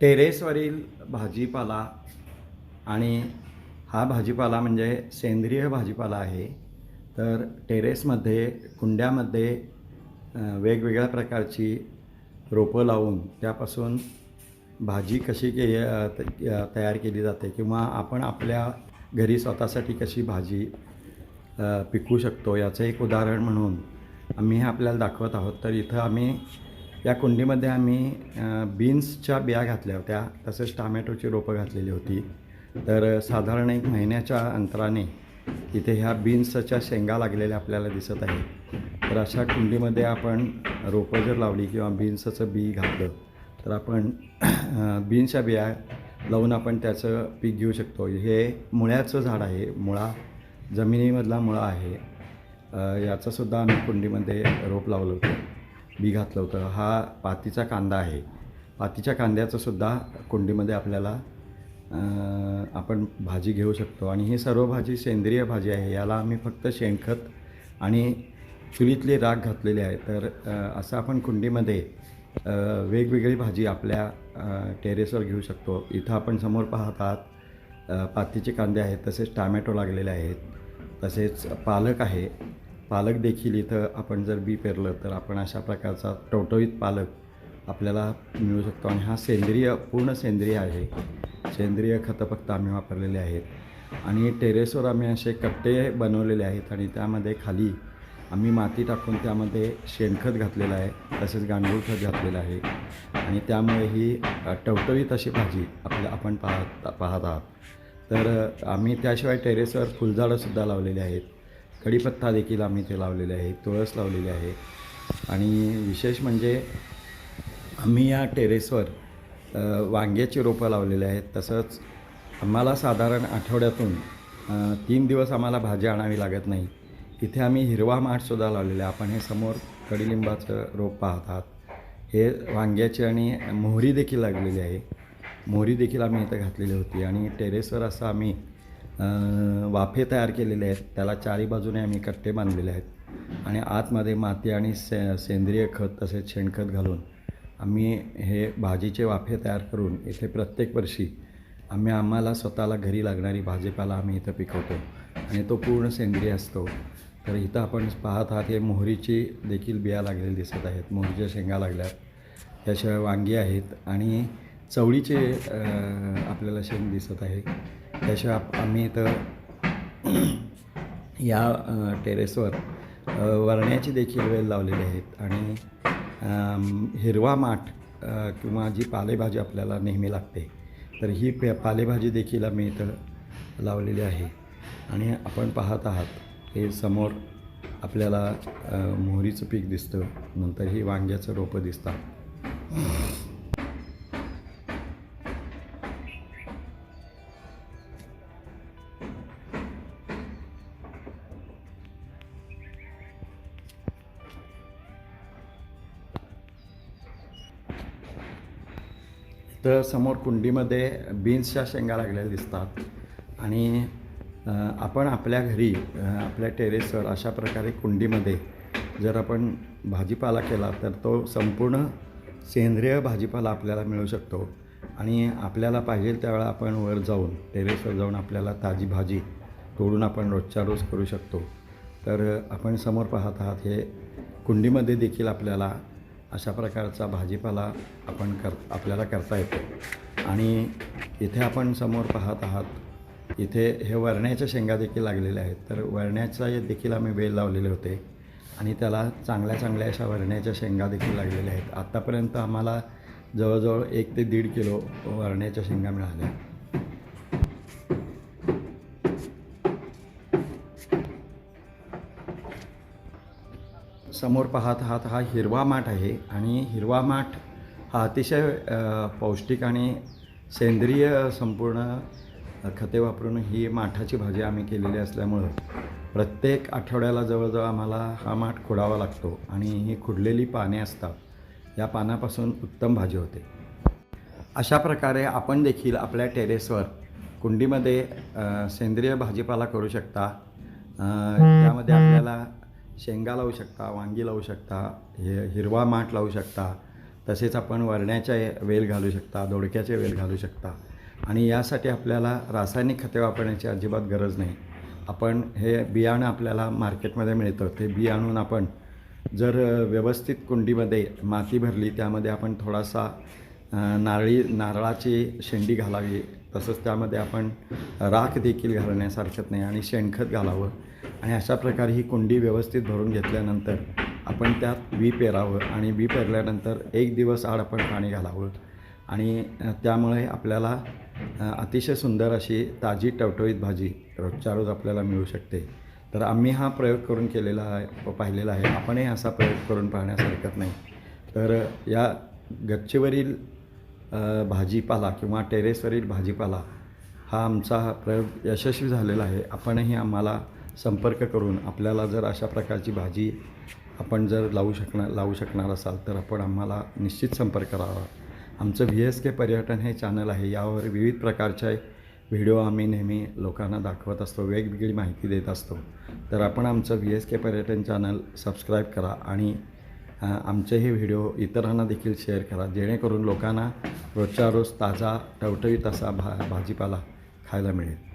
टेरेसवरील भाजीपाला आणि हा भाजीपाला म्हणजे सेंद्रिय भाजीपाला आहे तर टेरेसमध्ये कुंड्यामध्ये वेगवेगळ्या प्रकारची रोपं लावून त्यापासून भाजी कशी के तयार केली जाते किंवा आपण आपल्या घरी स्वतःसाठी कशी भाजी पिकू पिकवू शकतो याचं एक उदाहरण म्हणून आम्ही हे आपल्याला दाखवत आहोत. तर इथं आम्ही या कुंडीमध्ये आम्ही बीन्सच्या बिया घातल्या होत्या. तसेच टामॅटोची रोपं घातलेली होती. तर साधारण एक महिन्याच्या अंतराने इथे ह्या बीन्सच्या शेंगा लागलेल्या आपल्याला दिसत आहे तर अशा कुंडीमध्ये आपण रोपं जर लावली किंवा बीन्सचं बी घातलं तर आपण बीन्सच्या बिया लावून आपण त्याचं पीक घेऊ शकतो. हे मुळ्याचं झाड आहे. मुळा जमिनीमधला मुळा आहे. याचंसुद्धा आम्ही कुंडीमध्ये रोप लावलं होतं. बी घातलं होतं. हा पातीचा कांदा आहे. पातीच्या कांद्याचंसुद्धा कुंडीमध्ये आपल्याला आपण भाजी घेऊ शकतो. आणि ही सर्व भाजी सेंद्रिय भाजी आहे. याला आम्ही फक्त शेणखत आणि चुलीतली राख घातलेली आहे. तर असं आपण कुंडीमध्ये वेगवेगळी भाजी आपल्या टेरेसवर घेऊ शकतो. इथं आपण समोर पाहत आहात पातीचे कांदे आहेत. तसेच टामॅटो लागलेले आहेत. तसेच पालक आहे. पालक देखील इथं आपण जर बी पेरलं तर आपण अशा प्रकारचा टवटवीत पालक आपल्याला मिळू शकतो. आणि हा सेंद्रिय पूर्ण सेंद्रिय आहे. सेंद्रिय खतं फक्त आम्ही वापरलेले आहेत. आणि टेरेसवर आम्ही असे कट्टे बनवलेले आहेत आणि त्यामध्ये खाली आम्ही माती टाकून त्यामध्ये शेणखत घातलेलं आहे तसेच गांडूळ खत घातलेलं आहे. आणि त्यामुळे ही टवटवीत अशी भाजी आपल्या आपण पाहत पाहत आहात. तर आम्ही त्याशिवाय टेरेसवर फुलझाडंसुद्धा लावलेली आहेत. कढीपत्ता देखील आम्ही ते लावलेले आहे तुळस लावलेली आहे. आणि विशेष म्हणजे आम्ही या टेरेसवर वांग्याची रोपं लावलेली आहेत. तसंच आम्हाला साधारण आठवड्यातून तीन दिवस आम्हाला भाजी आणावी लागत नाही. इथे आम्ही हिरवा माठसुद्धा लावलेला आहे. आपण हे समोर कडीलिंबाचं रोप पाहतात. हे वांग्याची आणि मोहरी देखील लागलेली आहे. मोहरी देखील आम्ही इथं घातलेली होती. आणि टेरेसवर असं आम्ही वाफे तयार केलेले आहेत. त्याला चारी बाजूने आम्ही कट्टे बांधलेले आहेत. आणि आतमध्ये माती आणि से सेंद्रिय खत तसेच शेणखत घालून आम्ही हे भाजीचे वाफे तयार करून इथे प्रत्येक वर्षी आम्ही आम्हाला स्वतःला घरी लागणारी भाजीपाला आम्ही इथं पिकवतो. आणि तो पूर्ण सेंद्रिय असतो. तर इथं आपण पाहत आहात हे मोहरीची देखील बिया लागलेली दिसत आहेत. मोहरीच्या शेंगा लागल्यात. त्याशिवाय वांगी आहेत. आणि चवळीचे आपल्याला शेंग दिसत आहे. त्याशिवाय आम्ही इथं या टेरेसवर वरण्याची देखील वेल लावलेली आहेत. आणि हिरवा माठ किंवा जी पालेभाजी आपल्याला नेहमी लागते तर ही पे पालेभाजी देखील आम्ही इथं लावलेली आहे. आणि आपण पाहत आहात हे समोर आपल्याला मोहरीचं पीक दिसतं नंतर ही वांग्याचं रोपं दिसतात. तर समोर कुंडीमध्ये बीन्सच्या शेंगा लागलेल्या दिसतात. आणि आपण आपल्या घरी आपल्या टेरेसवर अशा प्रकारे कुंडीमध्ये जर आपण भाजीपाला केला तर तो संपूर्ण सेंद्रिय भाजीपाला आपल्याला मिळू शकतो. आणि आपल्याला पाहिजे त्यावेळा आपण वर जाऊन टेरेसवर जाऊन आपल्याला ताजी भाजी तोडून आपण रोजच्या रोज करू शकतो. तर आपण समोर पाहत आहात हे कुंडीमध्ये देखील आपल्याला अशा प्रकारचा भाजीपाला आपण कर आपल्याला करता येतो. आणि इथे आपण समोर पाहत आहात इथे हे वरण्याच्या शेंगा देखील लागलेल्या आहेत. तर वरण्याचा देखील आम्ही वेल लावलेले होते आणि त्याला चांगल्या चांगल्या अशा वरण्याच्या शेंगा देखील लागलेल्या आहेत. आत्तापर्यंत आम्हाला जवळजवळ एक ते दीड किलो वरण्याच्या शेंगा मिळाल्या. समोर पाहत आहात हा हिरवा माठ आहे आणि हिरवा माठ हा अतिशय पौष्टिक आणि सेंद्रिय संपूर्ण खते वापरून ही माठाची भाजी आम्ही केलेली असल्यामुळं प्रत्येक आठवड्याला जवळजवळ आम्हाला हा माठ खोडावा लागतो आणि ही खुडलेली पाने असतात. या पानापासून उत्तम भाजी होते. अशा प्रकारे आपण देखील आपल्या टेरेसवर कुंडीमध्ये सेंद्रिय भाजीपाला करू शकता. त्यामध्ये आपल्याला शेंगा लावू शकता वांगी लावू शकता हे हिरवा माठ लावू शकता तसेच आपण वरण्याच्या वेल घालू शकता दोडक्याचे वेल घालू शकता. आणि यासाठी आपल्याला रासायनिक खते वापरण्याची अजिबात गरज नाही. आपण हे बियाणं आपल्याला मार्केटमध्ये मिळतं. ते बी आणून आपण जर व्यवस्थित कुंडीमध्ये माती भरली त्यामध्ये आपण थोडासा नारळी नारळाची शेंडी घालावी. तसंच त्यामध्ये आपण राख देखील घालण्यास हरकत नाही आणि शेणखत घालावं. आणि अशा प्रकारे ही कुंडी व्यवस्थित भरून घेतल्यानंतर आपण त्यात बी पेरावं आणि बी पेरल्यानंतर एक दिवस आड आपण पाणी घालावं. आणि त्यामुळे आपल्याला अतिशय सुंदर अशी ताजी टवटवीत भाजी रोजच्या रोज आपल्याला मिळू शकते. तर आम्ही हा प्रयोग करून केलेला आहे पाहिलेला आहे. आपणही असा प्रयोग करून पाहण्यास हरकत नाही. तर या गच्चीवरील भाजीपाला किंवा टेरेसवरील भाजीपाला हा आमचा प्रयोग यशस्वी झालेला आहे. आपणही आम्हाला संपर्क करून आपल्याला जर अशा प्रकारची भाजी आपण जर लावू शकणार लावू शकणार असाल तर आपण आम्हाला निश्चित संपर्क करावा. आमचं व्ही एस के पर्यटन हे चॅनल आहे. यावर विविध प्रकारचे व्हिडिओ आम्ही नेहमी लोकांना दाखवत असतो वेगवेगळी माहिती देत असतो. तर आपण आमचं व्ही एस के पर्यटन चॅनल सबस्क्राईब करा आणि आमचे हे व्हिडिओ इतरांना देखील शेअर करा. जेणेकरून लोकांना रोजच्या रोज ताजा टवटवीत असा भा भाजीपाला खायला मिळेल.